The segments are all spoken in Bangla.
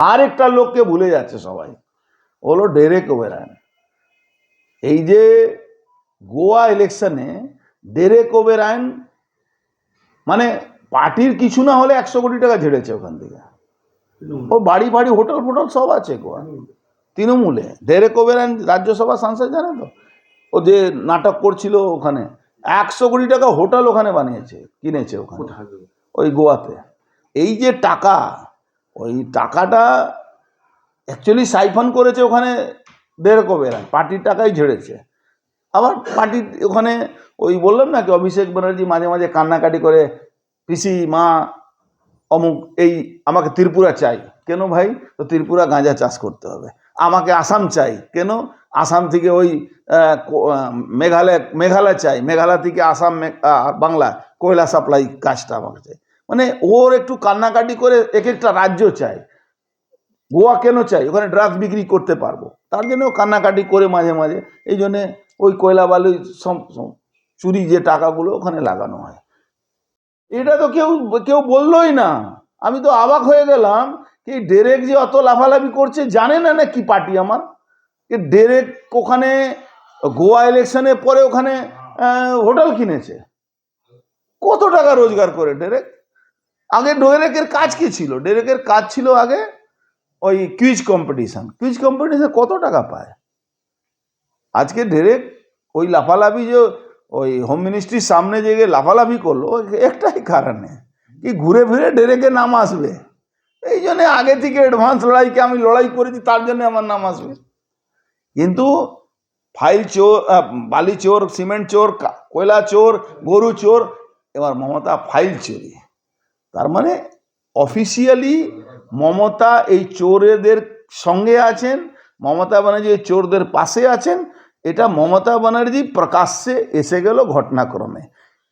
আরেকটা লোককে ভুলে যাচ্ছে সবাই। হলো ডেরেক ওবেরায়ন এই যে গোয়া ইলেকশনে ডেরেক ওবেরায়ন মানে পার্টির কিছু না হলে একশো কোটি টাকা ঝেড়েছে ওখান থেকে। ও বাড়ি বাড়ি হোটেল ফোটেল সব আছে গোয়া। তৃণমূলে। ডেরেক ওবেরায়ন রাজ্যসভা সাংসদ জানে তো? ও যে নাটক করছিল ওখানে একশো কোটি টাকা হোটেল ওখানে বানিয়েছে কিনেছে ওখানে। ওই গোয়াতে। এই যে টাকা ওই টাকাটা অ্যাকচুয়ালি সাইফন করেছে ওখানে দেড় কবেরা পার্টির টাকাই ঝেড়েছে। আবার পার্টির ওখানে ওই বললাম না কি, অভিষেক ব্যানার্জি মাঝে মাঝে কান্নাকাটি করে, পিসি, মা, অমুক, এই আমাকে ত্রিপুরা চাই। কেন ভাই? তো ত্রিপুরা গাঁজা চাষ করতে হবে। আমাকে আসাম চাই। কেন? আসাম থেকে ওই মেঘালয় মেঘালয় চাই। মেঘালয় থেকে আসাম বাংলা, কয়লা সাপ্লাই কাজটা আমাকে চাই। মানে ওর একটু কান্নাকাটি করে এক একটা রাজ্য চাই গোয়া কেন চাই ওখানে ড্রাগস বিক্রি করতে পারব। তার জন্য কান্নাকাটি করে মাঝে মাঝে। এই জন্যে ওই কয়লা বালু চুরি যে টাকাগুলো ওখানে লাগানো হয়। এটা তো কেউ কেউ বললোই না। আমি তো অবাক হয়ে গেলাম কি ডেরেক যে অত লাফালাফি করছে জানে না না কি পার্টি আমার? ডেরেক ওখানে গোয়া ইলেকশনের পরে ওখানে হোটেল কিনেছে। কত টাকা রোজগার করে ডেরেক আগে ডেরেকের কাজ কি ছিল? ডেরেকের কাজ ছিল আগে ওই কুইজ কম্পিটিশন। কুইজ কম্পিটিশন কত টাকা পায়? আজকে ডেরেক ওই লাফালাফি যে ওই হোম মিনিস্ট্রির সামনে যে গিয়ে লাফালাফি করল একটাই কারণে। কি ঘুরে ফিরে ডেরেকে নাম আসবে? এই জন্যে আগে থেকে অ্যাডভান্স লড়াইকে আমি লড়াই করেছি, তার জন্য আমার নাম আসবে। কিন্তু ফাইল চোর বালি চোর, সিমেন্ট চোর কয়লা চোর, গরু চোর, এবার মমতা ফাইল চুরি। তার মানে অফিসিয়ালি মমতা এই চোরেদের সঙ্গে আছেন মমতা ব্যানার্জি এই চোরদের পাশে আছেন এটা মমতা ব্যানার্জি প্রকাশ্যে এসে গেল ঘটনাক্রমে।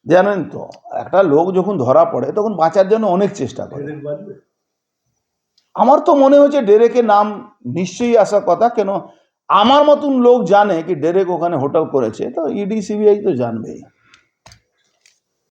জানেন তো একটা লোক যখন ধরা পড়ে তখন বাঁচার জন্য অনেক চেষ্টা করে। আমার তো মনে হচ্ছে ডেরেকের নাম নিশ্চয়ই আসার কথা কেন আমার মতন লোক জানে কি ডেরেক ওখানে হোটেল করেছে তো ইডি সিবিআই তো জানবেই।